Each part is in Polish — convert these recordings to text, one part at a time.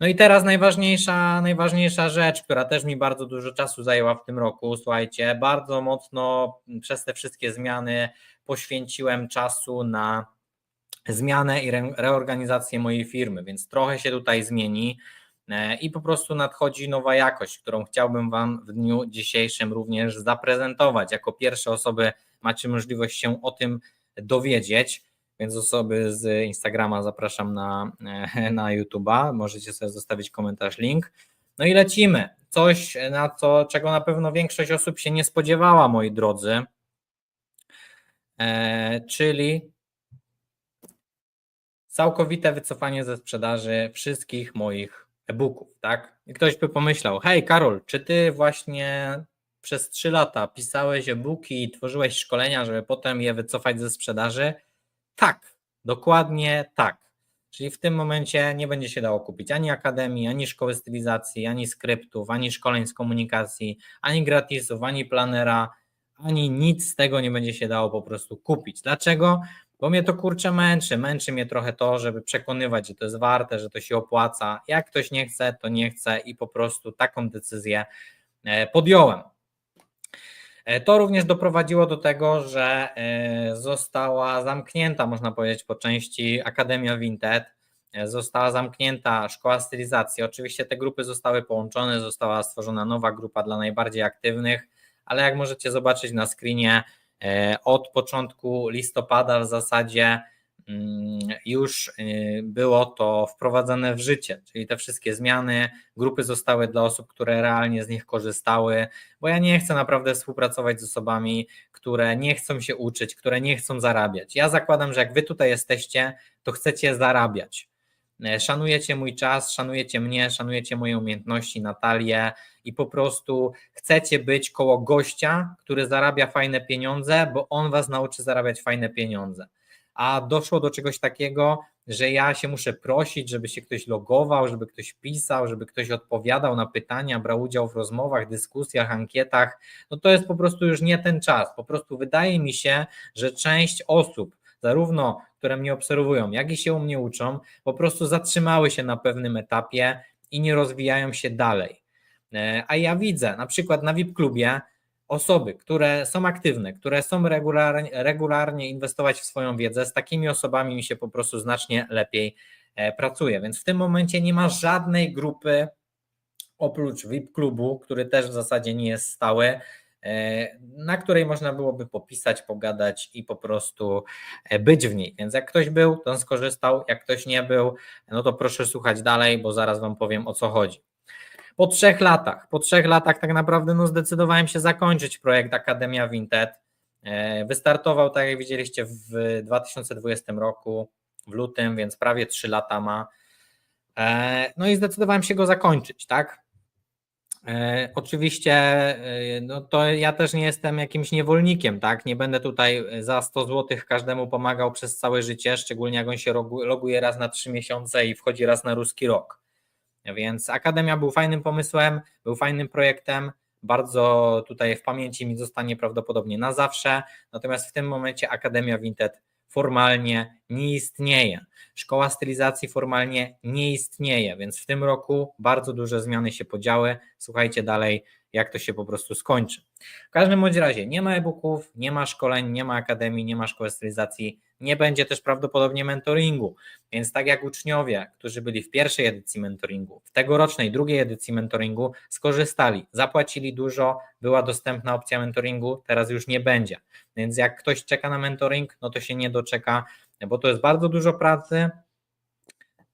No i teraz najważniejsza, najważniejsza rzecz, która też mi bardzo dużo czasu zajęła w tym roku. Słuchajcie, bardzo mocno przez te wszystkie zmiany poświęciłem czasu na zmianę i re- reorganizację mojej firmy, więc trochę się tutaj zmieni e, i po prostu nadchodzi nowa jakość, którą chciałbym Wam w dniu dzisiejszym również zaprezentować. Jako pierwsze osoby macie możliwość się o tym dowiedzieć, więc osoby z Instagrama zapraszam na, e, na YouTube'a, możecie sobie zostawić komentarz, link. No i lecimy. Coś, na co, czego na pewno większość osób się nie spodziewała, moi drodzy, e, czyli całkowite wycofanie ze sprzedaży wszystkich moich e-booków, tak? I ktoś by pomyślał, hej Karol, czy ty właśnie przez trzy lata pisałeś e-booki i tworzyłeś szkolenia, żeby potem je wycofać ze sprzedaży? Tak, dokładnie tak. Czyli w tym momencie nie będzie się dało kupić ani akademii, ani szkoły stylizacji, ani skryptów, ani szkoleń z komunikacji, ani gratisów, ani planera, ani nic z tego nie będzie się dało po prostu kupić. Dlaczego? Bo mnie to kurczę męczy. Męczy mnie trochę to, żeby przekonywać, że to jest warte, że to się opłaca. Jak ktoś nie chce, to nie chce i po prostu taką decyzję e, podjąłem. E, To również doprowadziło do tego, że e, została zamknięta, można powiedzieć, po części Akademia Vinted, e, została zamknięta szkoła stylizacji. Oczywiście te grupy zostały połączone, została stworzona nowa grupa dla najbardziej aktywnych, ale jak możecie zobaczyć na screenie, od początku listopada w zasadzie już y, było to wprowadzane w życie, czyli te wszystkie zmiany, grupy zostały dla osób, które realnie z nich korzystały, bo ja nie chcę naprawdę współpracować z osobami, które nie chcą się uczyć, które nie chcą zarabiać. Ja zakładam, że jak wy tutaj jesteście, to chcecie zarabiać. E, Szanujecie mój czas, szanujecie mnie, szanujecie moje umiejętności, Natalię i po prostu chcecie być koło gościa, który zarabia fajne pieniądze, bo on was nauczy zarabiać fajne pieniądze. A doszło do czegoś takiego, że ja się muszę prosić, żeby się ktoś logował, żeby ktoś pisał, żeby ktoś odpowiadał na pytania, brał udział w rozmowach, dyskusjach, ankietach. No to jest po prostu już nie ten czas. Po prostu wydaje mi się, że część osób, zarówno które mnie obserwują, jak i się u mnie uczą, po prostu zatrzymały się na pewnym etapie i nie rozwijają się dalej. E, A ja widzę na przykład na VIP klubie osoby, które są aktywne, które są regularnie, regularnie inwestować w swoją wiedzę, z takimi osobami mi się po prostu znacznie lepiej e, pracuje. Więc w tym momencie nie ma żadnej grupy oprócz VIP klubu, który też w zasadzie nie jest stały, e, na której można byłoby popisać, pogadać i po prostu e, być w niej. Więc jak ktoś był, to on skorzystał, jak ktoś nie był, no to proszę słuchać dalej, bo zaraz Wam powiem o co chodzi. Po trzech latach, po trzech latach tak naprawdę no zdecydowałem się zakończyć projekt Akademia Vinted. E, Wystartował, tak jak widzieliście, w 2020 roku, w lutym, więc prawie trzy lata ma. E, No i zdecydowałem się go zakończyć, tak? E, Oczywiście, no to ja też nie jestem jakimś niewolnikiem, tak? Nie będę tutaj za 100 zł każdemu pomagał przez całe życie, szczególnie jak on się loguje raz na 3 miesiące i wchodzi raz na ruski rok. Więc Akademia był fajnym pomysłem, był fajnym projektem, bardzo tutaj w pamięci mi zostanie prawdopodobnie na zawsze. Natomiast w tym momencie Akademia Vinted formalnie nie istnieje. Szkoła stylizacji formalnie nie istnieje, więc w tym roku bardzo duże zmiany się podziały. Słuchajcie dalej, jak to się po prostu skończy. W każdym bądź razie nie ma e-booków, nie ma szkoleń, nie ma akademii, nie ma szkoły stylizacji, nie będzie też prawdopodobnie mentoringu. Więc tak jak uczniowie, którzy byli w pierwszej edycji mentoringu, w tegorocznej drugiej edycji mentoringu skorzystali, zapłacili dużo, była dostępna opcja mentoringu, teraz już nie będzie. Więc jak ktoś czeka na mentoring, no to się nie doczeka, bo to jest bardzo dużo pracy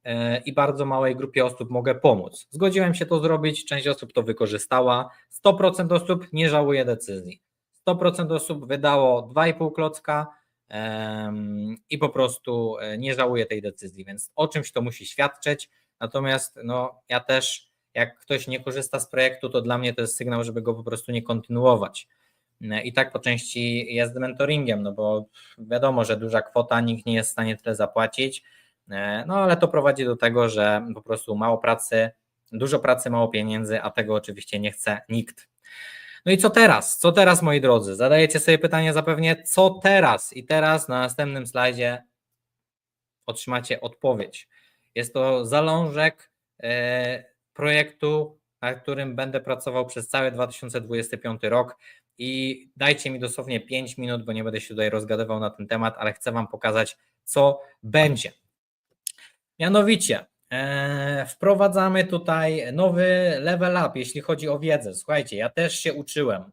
e, i bardzo małej grupie osób mogę pomóc. Zgodziłem się to zrobić, część osób to wykorzystała, 100% osób nie żałuje decyzji. 100% osób wydało 2,5 klocka i po prostu e, nie żałuje tej decyzji, więc o czymś to musi świadczyć. Natomiast no, ja też, jak ktoś nie korzysta z projektu, to dla mnie to jest sygnał, żeby go po prostu nie kontynuować. I tak po części jest mentoringiem, no bo wiadomo, że duża kwota, nikt nie jest w stanie tyle zapłacić, no ale to prowadzi do tego, że po prostu mało pracy, dużo pracy, mało pieniędzy, a tego oczywiście nie chce nikt. No i co teraz? Co teraz, moi drodzy? Zadajecie sobie pytanie zapewnie, co teraz? I teraz na następnym slajdzie otrzymacie odpowiedź. Jest to zalążek e, projektu, nad którym będę pracował przez cały 2025 rok. I dajcie mi dosłownie 5 minut, bo nie będę się tutaj rozgadywał na ten temat, ale chcę Wam pokazać, co będzie. Mianowicie, e, wprowadzamy tutaj nowy level up, jeśli chodzi o wiedzę. Słuchajcie, ja też się uczyłem.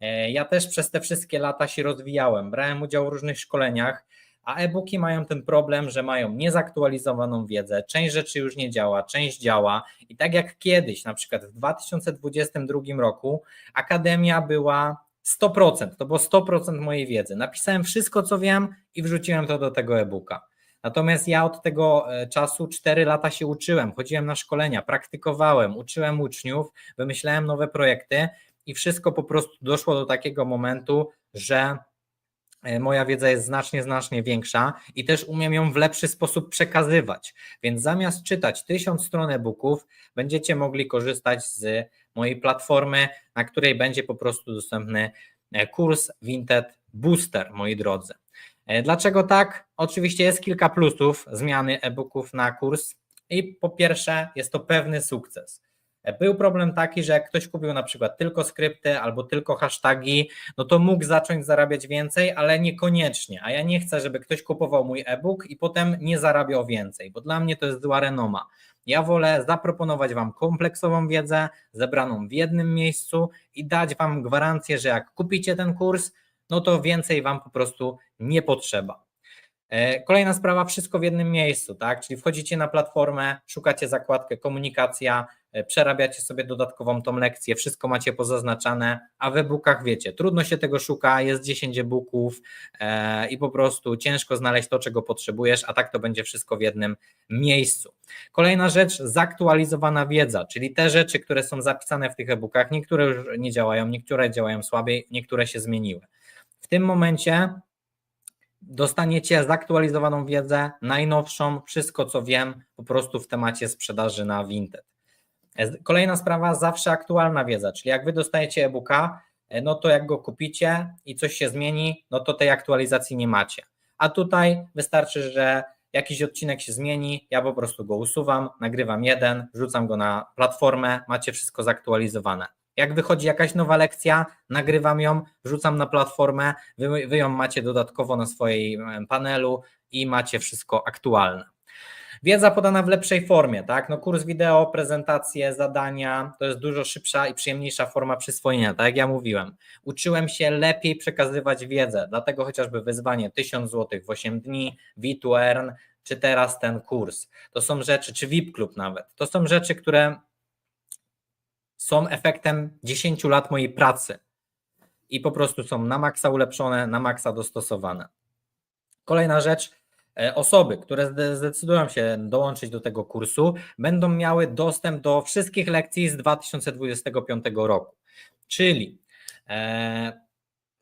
E, ja też przez te wszystkie lata się rozwijałem, brałem udział w różnych szkoleniach, a e-booki mają ten problem, że mają niezaktualizowaną wiedzę, część rzeczy już nie działa, część działa i tak jak kiedyś, na przykład w 2022 roku, Akademia była 100%, to było 100% mojej wiedzy. Napisałem wszystko, co wiem i wrzuciłem to do tego e-booka. Natomiast ja od tego e, czasu 4 lata się uczyłem, chodziłem na szkolenia, praktykowałem, uczyłem uczniów, wymyślałem nowe projekty i wszystko po prostu doszło do takiego momentu, że moja wiedza jest znacznie, znacznie większa i też umiem ją w lepszy sposób przekazywać. Więc zamiast czytać tysiąc stron e-booków, będziecie mogli korzystać z mojej platformy, na której będzie po prostu dostępny e, kurs Vinted Booster, moi drodzy. E, Dlaczego tak? Oczywiście jest kilka plusów zmiany e-booków na kurs i po pierwsze jest to pewny sukces. Był problem taki, że jak ktoś kupił na przykład tylko skrypty albo tylko hasztagi, no to mógł zacząć zarabiać więcej, ale niekoniecznie. A ja nie chcę, żeby ktoś kupował mój e-book i potem nie zarabiał więcej, bo dla mnie to jest zła renoma. Ja wolę zaproponować Wam kompleksową wiedzę, zebraną w jednym miejscu i dać Wam gwarancję, że jak kupicie ten kurs, no to więcej Wam po prostu nie potrzeba. E, Kolejna sprawa, wszystko w jednym miejscu, tak? Czyli wchodzicie na platformę, szukacie zakładkę komunikacja, przerabiacie sobie dodatkową tą lekcję, wszystko macie pozaznaczane, a w e-bookach wiecie, trudno się tego szuka, jest 10 e-booków e, i po prostu ciężko znaleźć to, czego potrzebujesz, a tak to będzie wszystko w jednym miejscu. Kolejna rzecz, zaktualizowana wiedza, czyli te rzeczy, które są zapisane w tych e-bookach, niektóre już nie działają, niektóre działają słabiej, niektóre się zmieniły. W tym momencie dostaniecie zaktualizowaną wiedzę, najnowszą, wszystko co wiem, po prostu w temacie sprzedaży na Vinted. Kolejna sprawa, zawsze aktualna wiedza, czyli jak wy dostajecie e-booka, no to jak go kupicie i coś się zmieni, no to tej aktualizacji nie macie. A tutaj wystarczy, że jakiś odcinek się zmieni, ja po prostu go usuwam, nagrywam jeden, wrzucam go na platformę, macie wszystko zaktualizowane. Jak wychodzi jakaś nowa lekcja, nagrywam ją, wrzucam na platformę, wy, wy ją macie dodatkowo na swojej panelu i macie wszystko aktualne. Wiedza podana w lepszej formie, tak? No kurs wideo, prezentacje, zadania to jest dużo szybsza i przyjemniejsza forma przyswojenia, tak jak ja mówiłem. Uczyłem się lepiej przekazywać wiedzę, dlatego chociażby wyzwanie 1000 zł w 8 dni, V2Earn, czy teraz ten kurs. To są rzeczy, czy VIP Club nawet. To są rzeczy, które są efektem 10 lat mojej pracy i po prostu są na maksa ulepszone, na maksa dostosowane. Kolejna rzecz, osoby, które zde- zdecydują się dołączyć do tego kursu, będą miały dostęp do wszystkich lekcji z 2025 roku. Czyli e,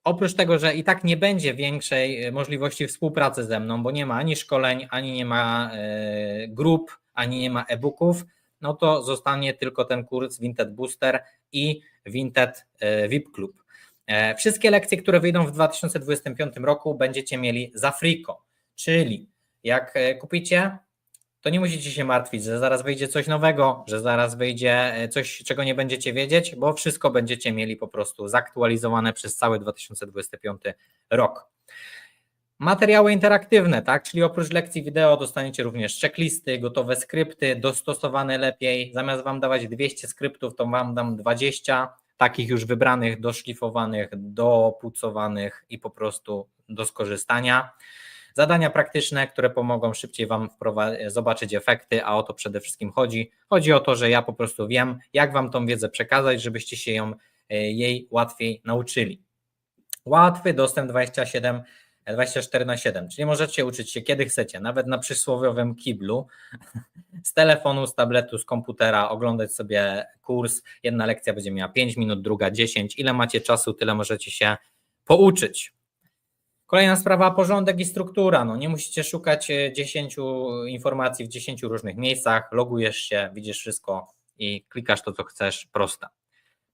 oprócz tego, że i tak nie będzie większej e, możliwości współpracy ze mną, bo nie ma ani szkoleń, ani nie ma e, grup, ani nie ma e-booków, no to zostanie tylko ten kurs Vinted Booster i Vinted e, VIP Club. E, Wszystkie lekcje, które wyjdą w 2025 roku, będziecie mieli za friko, czyli jak e, kupicie, to nie musicie się martwić, że zaraz wyjdzie coś nowego, że zaraz wyjdzie e, coś, czego nie będziecie wiedzieć, bo wszystko będziecie mieli po prostu zaktualizowane przez cały 2025 rok. Materiały interaktywne, tak? Czyli oprócz lekcji wideo dostaniecie również checklisty, gotowe skrypty, dostosowane lepiej. Zamiast Wam dawać 200 skryptów, to Wam dam 20 takich już wybranych, doszlifowanych, dopucowanych i po prostu do skorzystania. Zadania praktyczne, które pomogą szybciej Wam zobaczyć efekty, a o to przede wszystkim chodzi. Chodzi o to, że ja po prostu wiem, jak Wam tą wiedzę przekazać, żebyście się ją, e, jej łatwiej nauczyli. Łatwy dostęp 27 24 na 7, czyli możecie uczyć się kiedy chcecie, nawet na przysłowiowym kiblu, z telefonu, z tabletu, z komputera, oglądać sobie kurs. Jedna lekcja będzie miała 5 minut, druga 10. Ile macie czasu, tyle możecie się pouczyć. Kolejna sprawa, porządek i struktura. No, nie musicie szukać e, 10 informacji w 10 różnych miejscach, logujesz się, widzisz wszystko i klikasz to, co chcesz, prosta.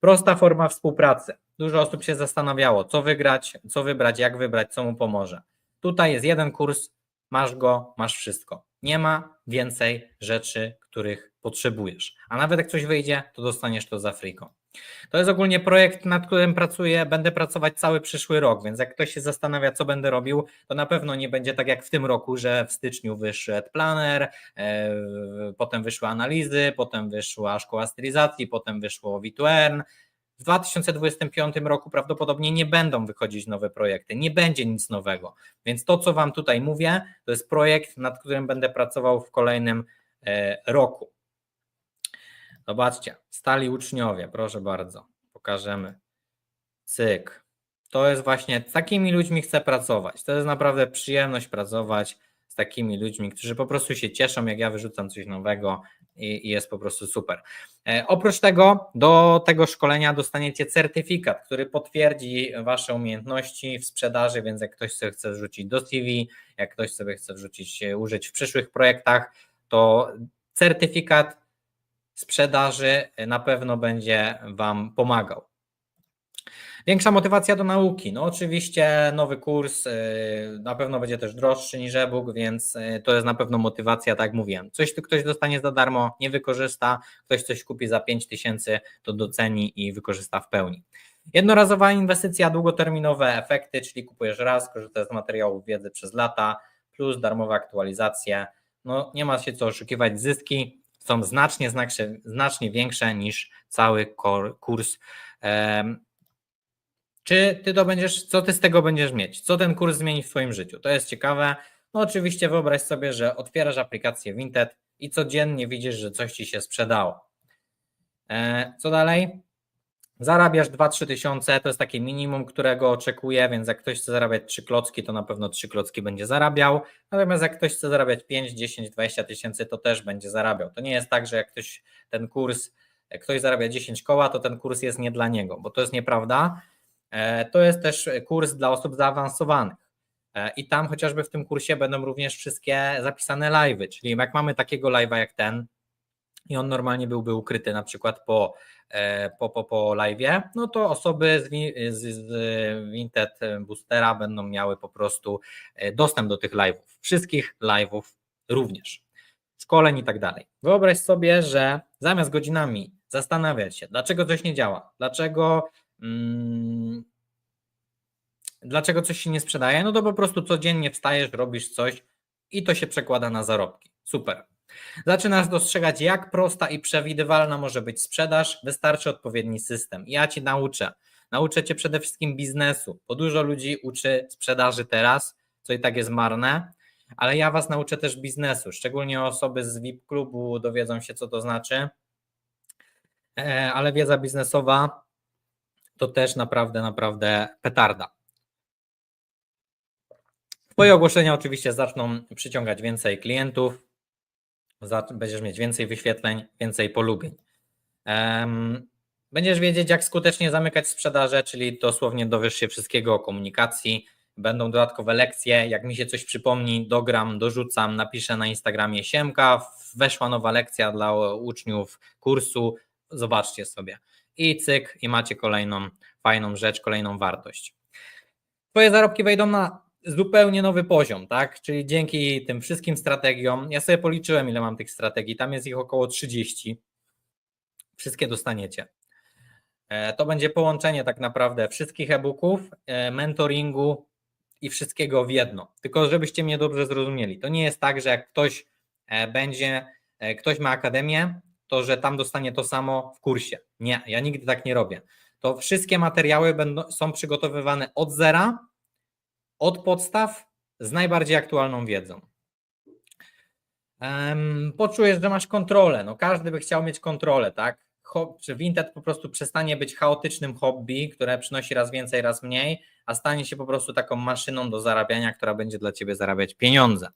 Prosta forma współpracy. Dużo osób się zastanawiało, co wygrać, co wybrać, jak wybrać, co mu pomoże. Tutaj jest jeden kurs, masz go, masz wszystko. Nie ma więcej rzeczy, których potrzebujesz. A nawet jak coś wyjdzie, to dostaniesz to za friką. To jest ogólnie projekt, nad którym pracuję, będę pracować cały przyszły rok, więc jak ktoś się zastanawia, co będę robił, to na pewno nie będzie tak jak w tym roku, że w styczniu wyszedł planer, e, potem wyszły analizy, potem wyszła szkoła stylizacji, potem wyszło V2Earn. W 2025 roku prawdopodobnie nie będą wychodzić nowe projekty, nie będzie nic nowego. Więc to, co Wam tutaj mówię, to jest projekt, nad którym będę pracował w kolejnym e, roku. Zobaczcie, stali uczniowie, proszę bardzo, pokażemy. Cyk. To jest właśnie, z takimi ludźmi chcę pracować. To jest naprawdę przyjemność pracować z takimi ludźmi, którzy po prostu się cieszą, jak ja wyrzucam coś nowego i, i jest po prostu super. E, oprócz tego, do tego szkolenia dostaniecie certyfikat, który potwierdzi Wasze umiejętności w sprzedaży, więc jak ktoś sobie chce wrzucić do CV, jak ktoś sobie chce wrzucić, e, użyć w przyszłych projektach, to certyfikat sprzedaży na pewno będzie Wam pomagał. Większa motywacja do nauki. No oczywiście nowy kurs y, na pewno będzie też droższy niż e-book, więc y, to jest na pewno motywacja, tak mówiłem. Coś tu ktoś dostanie za darmo, nie wykorzysta, ktoś coś kupi za 5 tysięcy, to doceni i wykorzysta w pełni. Jednorazowa inwestycja, długoterminowe efekty, czyli kupujesz raz, korzystasz z materiałów wiedzy przez lata, plus darmowe aktualizacje. No nie ma się co oszukiwać, zyski są znacznie, znacznie, znacznie większe niż cały kurs. Czy ty to będziesz, co ty z tego będziesz mieć? Co ten kurs zmieni w twoim życiu? To jest ciekawe. No oczywiście wyobraź sobie, że otwierasz aplikację Vinted i codziennie widzisz, że coś ci się sprzedało. E, co dalej? Zarabiasz 2-3 tysiące, to jest takie minimum, którego oczekuję, więc jak ktoś chce zarabiać 3 klocki, to na pewno 3 klocki będzie zarabiał. Natomiast jak ktoś chce zarabiać 5, 10, 20 tysięcy, to też będzie zarabiał. To nie jest tak, że jak ktoś ten kurs, jak ktoś zarabia 10 koła, to ten kurs jest nie dla niego, bo to jest nieprawda. E, to jest też kurs dla osób zaawansowanych. E, I tam chociażby w tym kursie będą również wszystkie zapisane live'y, czyli jak mamy takiego live'a jak ten, i on normalnie byłby ukryty na przykład po, e, po, po, po live'ie, no to osoby z, z, z Vinted Boostera będą miały po prostu e, dostęp do tych live'ów, wszystkich live'ów również, szkoleń i tak dalej. Wyobraź sobie, że zamiast godzinami zastanawiać się, dlaczego coś nie działa, dlaczego mm, dlaczego coś się nie sprzedaje, no to po prostu codziennie wstajesz, robisz coś i to się przekłada na zarobki. Super. Zaczynasz dostrzegać, jak prosta i przewidywalna może być sprzedaż, wystarczy odpowiedni system. Ja Ci nauczę. Nauczę Cię przede wszystkim biznesu, bo dużo ludzi uczy sprzedaży teraz, co i tak jest marne, ale ja Was nauczę też biznesu, szczególnie osoby z VIP klubu dowiedzą się, co to znaczy, e, ale wiedza biznesowa to też naprawdę, naprawdę petarda. Twoje ogłoszenia oczywiście zaczną przyciągać więcej klientów, będziesz mieć więcej wyświetleń, więcej polubień. Będziesz wiedzieć, jak skutecznie zamykać sprzedaże, czyli dosłownie dowiesz się wszystkiego o komunikacji. Będą dodatkowe lekcje. Jak mi się coś przypomni, dogram, dorzucam, napiszę na Instagramie Siemka, weszła nowa lekcja dla uczniów kursu. Zobaczcie sobie. I cyk, i macie kolejną fajną rzecz, kolejną wartość. Twoje zarobki wejdą na zupełnie nowy poziom, tak? Czyli dzięki tym wszystkim strategiom, ja sobie policzyłem, ile mam tych strategii, tam jest ich około 30. Wszystkie dostaniecie. E, to będzie połączenie tak naprawdę wszystkich e-booków, e, mentoringu i wszystkiego w jedno. Tylko żebyście mnie dobrze zrozumieli. To nie jest tak, że jak ktoś e, będzie, ktoś ma akademię, to że tam dostanie to samo w kursie. Nie, ja nigdy tak nie robię. To wszystkie materiały będą, są przygotowywane od zera od podstaw z najbardziej aktualną wiedzą. Poczujesz, że masz kontrolę. No każdy by chciał mieć kontrolę, tak? Czy Vinted po prostu przestanie być chaotycznym hobby, które przynosi raz więcej, raz mniej, a stanie się po prostu taką maszyną do zarabiania, która będzie dla ciebie zarabiać pieniądze.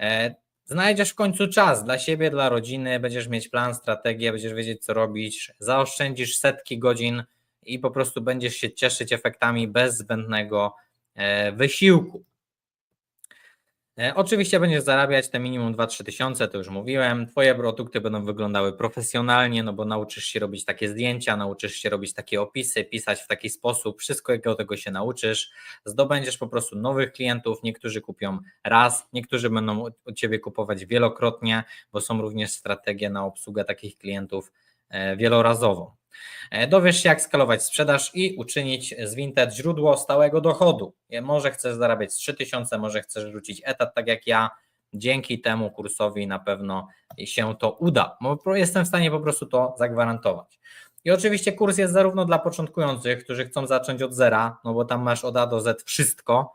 E, znajdziesz w końcu czas dla siebie, dla rodziny, będziesz mieć plan, strategię, będziesz wiedzieć, co robić, zaoszczędzisz setki godzin i po prostu będziesz się cieszyć efektami bez zbędnego wysiłku. E, Oczywiście będziesz zarabiać te minimum 2-3 tysiące, to już mówiłem. Twoje produkty będą wyglądały profesjonalnie, no bo nauczysz się robić takie zdjęcia, nauczysz się robić takie opisy, pisać w taki sposób, wszystko jakiego tego się nauczysz. Zdobędziesz po prostu nowych klientów, niektórzy kupią raz, niektórzy będą u Ciebie kupować wielokrotnie, bo są również strategie na obsługę takich klientów e, wielorazową. E, Dowiesz się, jak skalować sprzedaż i uczynić z Vinted źródło stałego dochodu. E, Może chcesz zarabiać z 3000, może chcesz rzucić etat, tak jak ja. Dzięki temu kursowi na pewno się to uda. bo Jestem w stanie po prostu to zagwarantować. I oczywiście kurs jest zarówno dla początkujących, którzy chcą zacząć od zera, no bo tam masz od A do Z wszystko,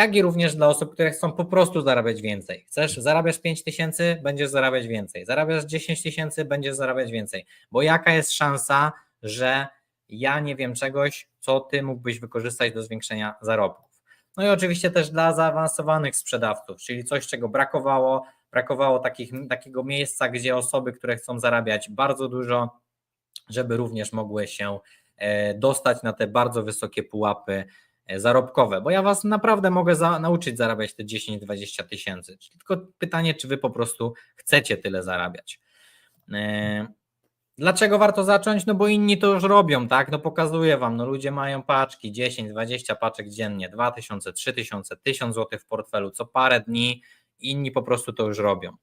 jak i również dla osób, które chcą po prostu zarabiać więcej. Chcesz, zarabiasz 5 tysięcy, będziesz zarabiać więcej. Zarabiasz 10 tysięcy, będziesz zarabiać więcej. Bo jaka jest szansa, że ja nie wiem czegoś, co ty mógłbyś wykorzystać do zwiększenia zarobków? No i oczywiście też dla zaawansowanych sprzedawców, czyli coś, czego brakowało, brakowało takich, takiego miejsca, gdzie osoby, które chcą zarabiać bardzo dużo, żeby również mogły się e, dostać na te bardzo wysokie pułapy zarobkowe, bo ja Was naprawdę mogę za, nauczyć zarabiać te 10-20 tysięcy. Tylko pytanie, czy Wy po prostu chcecie tyle zarabiać. E, Dlaczego warto zacząć? No bo inni to już robią, tak? No pokazuję Wam, no ludzie mają paczki, 10, 20 paczek dziennie, 2000, 3000, 1000 zł w portfelu co parę dni, inni po prostu to już robią.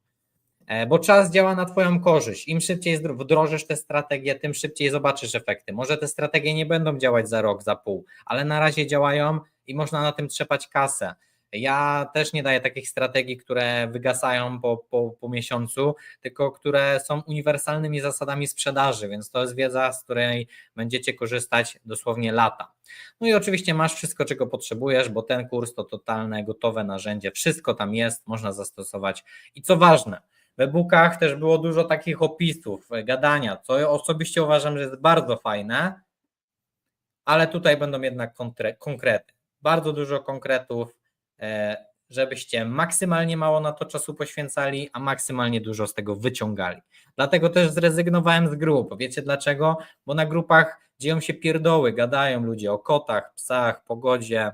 E, Bo czas działa na Twoją korzyść. Im szybciej wdrożysz te strategie, tym szybciej zobaczysz efekty. Może te strategie nie będą działać za rok, za pół, ale na razie działają i można na tym trzepać kasę. Ja też nie daję takich strategii, które wygasają po, po, po miesiącu, tylko które są uniwersalnymi zasadami sprzedaży, więc to jest wiedza, z której będziecie korzystać dosłownie lata. No i oczywiście masz wszystko, czego potrzebujesz, bo ten kurs to totalne, gotowe narzędzie, wszystko tam jest, można zastosować. I co ważne, w e-bookach też było dużo takich opisów, gadania, co osobiście uważam, że jest bardzo fajne, ale tutaj będą jednak konkrety. Bardzo dużo konkretów, e, żebyście maksymalnie mało na to czasu poświęcali, a maksymalnie dużo z tego wyciągali. Dlatego też zrezygnowałem z grup. Wiecie dlaczego? Bo na grupach dzieją się pierdoły, gadają ludzie o kotach, psach, pogodzie,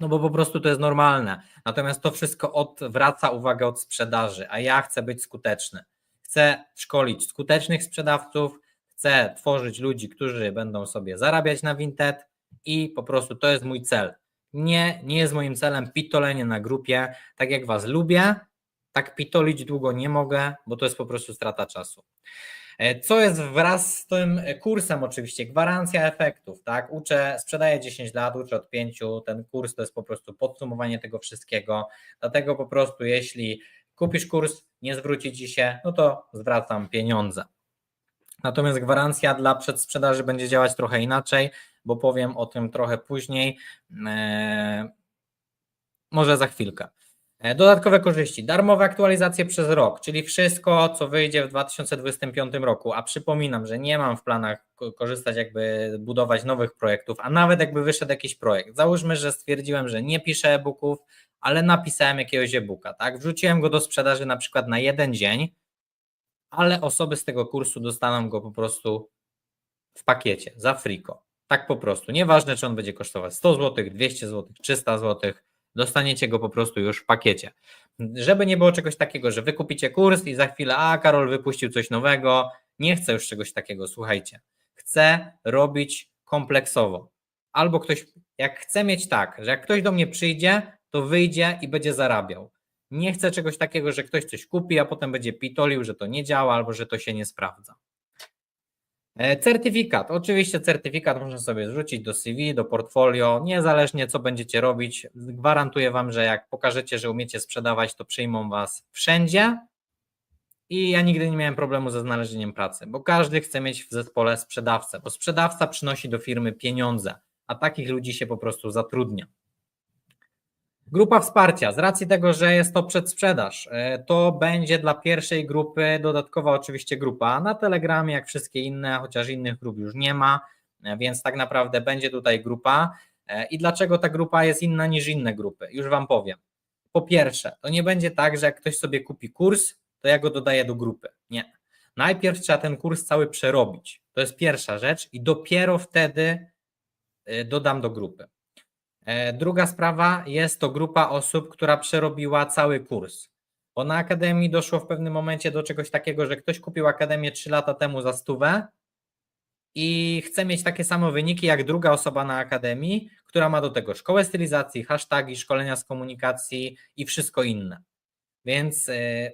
no bo po prostu to jest normalne. Natomiast to wszystko odwraca uwagę od sprzedaży, a ja chcę być skuteczny. Chcę szkolić skutecznych sprzedawców, chcę tworzyć ludzi, którzy będą sobie zarabiać na Vinted i po prostu to jest mój cel. Nie, nie jest moim celem pitolenie na grupie. Tak jak Was lubię, tak pitolić długo nie mogę, bo to jest po prostu strata czasu. E, Co jest wraz z tym kursem oczywiście? Gwarancja efektów, tak? Uczę, sprzedaję 10 lat, uczę od 5, ten kurs to jest po prostu podsumowanie tego wszystkiego, dlatego po prostu jeśli kupisz kurs, nie zwróci Ci się, no to zwracam pieniądze. Natomiast gwarancja dla przedsprzedaży będzie działać trochę inaczej, bo powiem o tym trochę później, e, może za chwilkę. E, Dodatkowe korzyści. Darmowe aktualizacje przez rok, czyli wszystko, co wyjdzie w 2025 roku. A przypominam, że nie mam w planach ko- korzystać, jakby budować nowych projektów, a nawet jakby wyszedł jakiś projekt. Załóżmy, że stwierdziłem, że nie piszę e-booków, ale napisałem jakiegoś e-booka, tak? Wrzuciłem go do sprzedaży na przykład na jeden dzień, ale osoby z tego kursu dostaną go po prostu w pakiecie, za friko. Tak po prostu. Nieważne, czy on będzie kosztować 100 zł, 200 zł, 300 zł, dostaniecie go po prostu już w pakiecie. Żeby nie było czegoś takiego, że wykupicie kurs i za chwilę, a Karol wypuścił coś nowego, nie chcę już czegoś takiego, słuchajcie. Chcę robić kompleksowo. Albo ktoś, jak chce mieć tak, że jak ktoś do mnie przyjdzie, to wyjdzie i będzie zarabiał. Nie chcę czegoś takiego, że ktoś coś kupi, a potem będzie pitolił, że to nie działa albo że to się nie sprawdza. E, Certyfikat. Oczywiście certyfikat można sobie zrzucić do CV, do portfolio, niezależnie co będziecie robić. Gwarantuję Wam, że jak pokażecie, że umiecie sprzedawać, to przyjmą Was wszędzie. I ja nigdy nie miałem problemu ze znalezieniem pracy, bo każdy chce mieć w zespole sprzedawcę, bo sprzedawca przynosi do firmy pieniądze, a takich ludzi się po prostu zatrudnia. Grupa wsparcia, z racji tego, że jest to przedsprzedaż, e, to będzie dla pierwszej grupy dodatkowa oczywiście grupa na Telegramie, jak wszystkie inne, chociaż innych grup już nie ma, e, więc tak naprawdę będzie tutaj grupa. E, I dlaczego ta grupa jest inna niż inne grupy? Już Wam powiem. Po pierwsze, to nie będzie tak, że jak ktoś sobie kupi kurs, to ja go dodaję do grupy. Nie. Najpierw trzeba ten kurs cały przerobić. To jest pierwsza rzecz i dopiero wtedy dodam do grupy. E, Druga sprawa jest to grupa osób, która przerobiła cały kurs. Bo na akademii doszło w pewnym momencie do czegoś takiego, że ktoś kupił akademię 3 lata temu za stówę i chce mieć takie same wyniki jak druga osoba na akademii, która ma do tego szkołę stylizacji, hasztagi, szkolenia z komunikacji i wszystko inne. Więc y,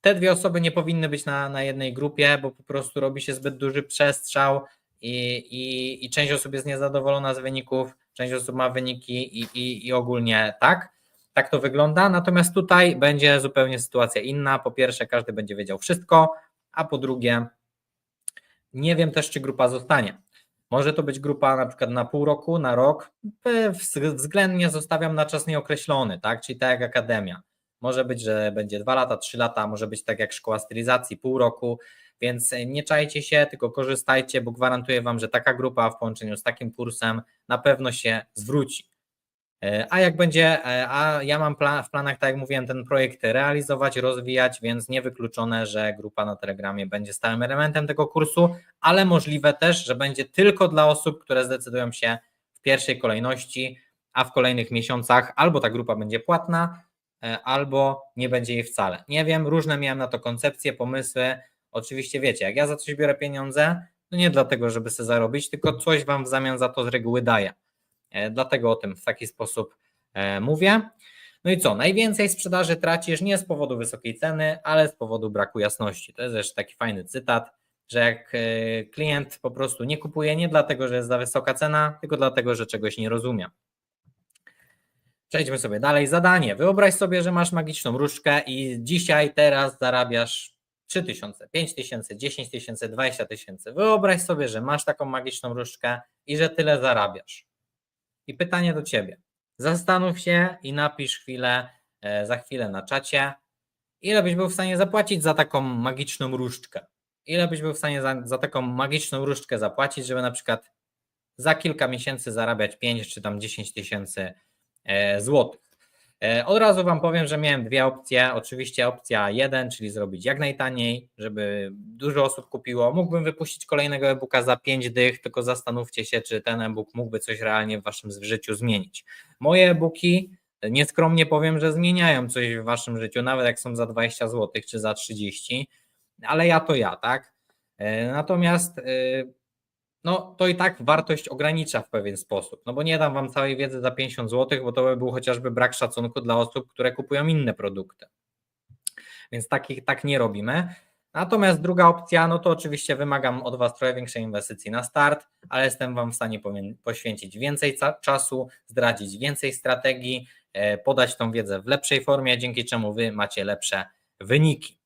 te dwie osoby nie powinny być na, na jednej grupie, bo po prostu robi się zbyt duży przestrzał i, i, i część osób jest niezadowolona z wyników, część osób ma wyniki i, i, i ogólnie tak. Tak to wygląda. Natomiast tutaj będzie zupełnie sytuacja inna. Po pierwsze, każdy będzie wiedział wszystko, a po drugie, nie wiem też, czy grupa zostanie. Może to być grupa na przykład na pół roku, na rok. Względnie zostawiam na czas nieokreślony, tak? Czyli tak jak akademia. Może być, że będzie dwa lata, trzy lata, może być tak jak szkoła stylizacji, pół roku, więc nie czajcie się, tylko korzystajcie, bo gwarantuję Wam, że taka grupa w połączeniu z takim kursem na pewno się zwróci. A jak będzie, a ja mam plan, w planach, tak jak mówiłem, ten projekt realizować, rozwijać, więc niewykluczone, że grupa na Telegramie będzie stałym elementem tego kursu, ale możliwe też, że będzie tylko dla osób, które zdecydują się w pierwszej kolejności, a w kolejnych miesiącach albo ta grupa będzie płatna, albo nie będzie jej wcale. Nie wiem, różne miałem na to koncepcje, pomysły. Oczywiście wiecie, jak ja za coś biorę pieniądze, to nie dlatego, żeby sobie zarobić, tylko coś wam w zamian za to z reguły daję. Dlatego o tym w taki sposób mówię. No i co? Najwięcej sprzedaży tracisz nie z powodu wysokiej ceny, ale z powodu braku jasności. To jest też taki fajny cytat, że jak klient po prostu nie kupuje nie dlatego, że jest za wysoka cena, tylko dlatego, że czegoś nie rozumie. Przejdźmy sobie dalej. Zadanie. Wyobraź sobie, że masz magiczną różdżkę i dzisiaj, teraz zarabiasz 3 tysiące, 5 tysięcy, 10 tysięcy, 20 tysięcy. Wyobraź sobie, że masz taką magiczną różdżkę i że tyle zarabiasz. I pytanie do ciebie. Zastanów się i napisz chwilę, za chwilę na czacie, ile byś był w stanie zapłacić za taką magiczną różdżkę. Ile byś był w stanie za, za taką magiczną różdżkę zapłacić, żeby na przykład za kilka miesięcy zarabiać 5 czy tam 10 tysięcy złotych. Od razu Wam powiem, że miałem dwie opcje. Oczywiście opcja jeden, czyli zrobić jak najtaniej, żeby dużo osób kupiło. Mógłbym wypuścić kolejnego e-booka za 5 dych, tylko zastanówcie się, czy ten e-book mógłby coś realnie w Waszym życiu zmienić. Moje e-booki, nieskromnie powiem, że zmieniają coś w Waszym życiu, nawet jak są za 20 zł czy za 30, ale ja to ja, tak? Natomiast no to i tak wartość ogranicza w pewien sposób, no bo nie dam Wam całej wiedzy za 50 zł, bo to by był chociażby brak szacunku dla osób, które kupują inne produkty. Więc takich tak nie robimy. Natomiast druga opcja, no to oczywiście wymagam od Was trochę większej inwestycji na start, ale jestem Wam w stanie poświęcić więcej czasu, zdradzić więcej strategii, podać tą wiedzę w lepszej formie, dzięki czemu Wy macie lepsze wyniki.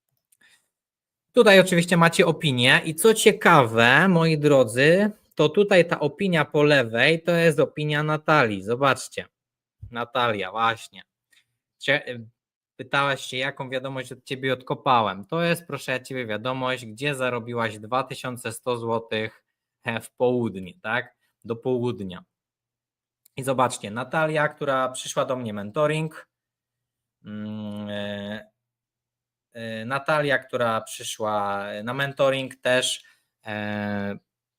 Tutaj oczywiście macie opinię i co ciekawe, moi drodzy, to tutaj ta opinia po lewej to jest opinia Natalii. Zobaczcie. Natalia, właśnie. Pytałaś się, jaką wiadomość od ciebie odkopałem. To jest, proszę ja ciebie, wiadomość, gdzie zarobiłaś 2100 zł w południe, tak? Do południa. I zobaczcie, Natalia, która przyszła do mnie mentoring, Natalia, która przyszła na mentoring też,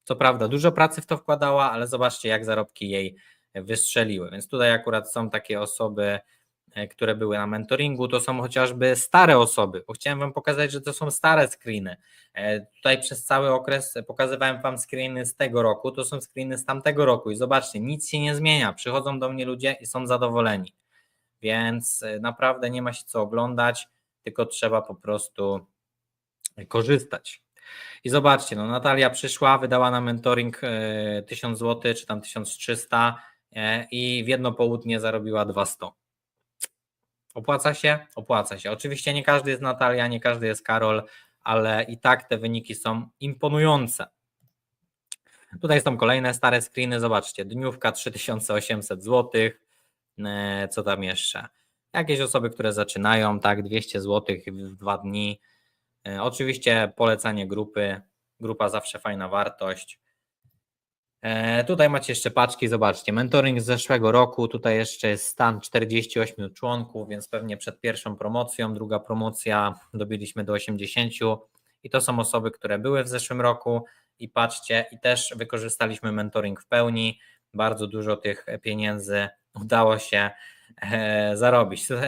co prawda dużo pracy w to wkładała, ale zobaczcie jak zarobki jej wystrzeliły. Więc tutaj akurat są takie osoby, które były na mentoringu, to są chociażby stare osoby, bo chciałem Wam pokazać, że to są stare screeny. Tutaj przez cały okres pokazywałem Wam screeny z tego roku, to są screeny z tamtego roku i zobaczcie, nic się nie zmienia. Przychodzą do mnie ludzie i są zadowoleni. Więc naprawdę nie ma się co oglądać tylko trzeba po prostu korzystać. I zobaczcie, no Natalia przyszła, wydała na mentoring 1000 zł, czy tam 1300 i w jedno południe zarobiła 200. Opłaca się? Opłaca się. Oczywiście nie każdy jest Natalia, nie każdy jest Karol, ale i tak te wyniki są imponujące. Tutaj są kolejne stare screeny, zobaczcie, dniówka 3800 zł, co tam jeszcze? Jakieś osoby, które zaczynają, tak, 200 zł w dwa dni. E, oczywiście polecanie grupy, grupa zawsze fajna wartość. E, tutaj macie jeszcze paczki, zobaczcie, mentoring z zeszłego roku, tutaj jeszcze jest stan 48 członków, więc pewnie przed pierwszą promocją, druga promocja dobiliśmy do 80 i to są osoby, które były w zeszłym roku. I patrzcie, i też wykorzystaliśmy mentoring w pełni, bardzo dużo tych pieniędzy udało się zarobić. Tutaj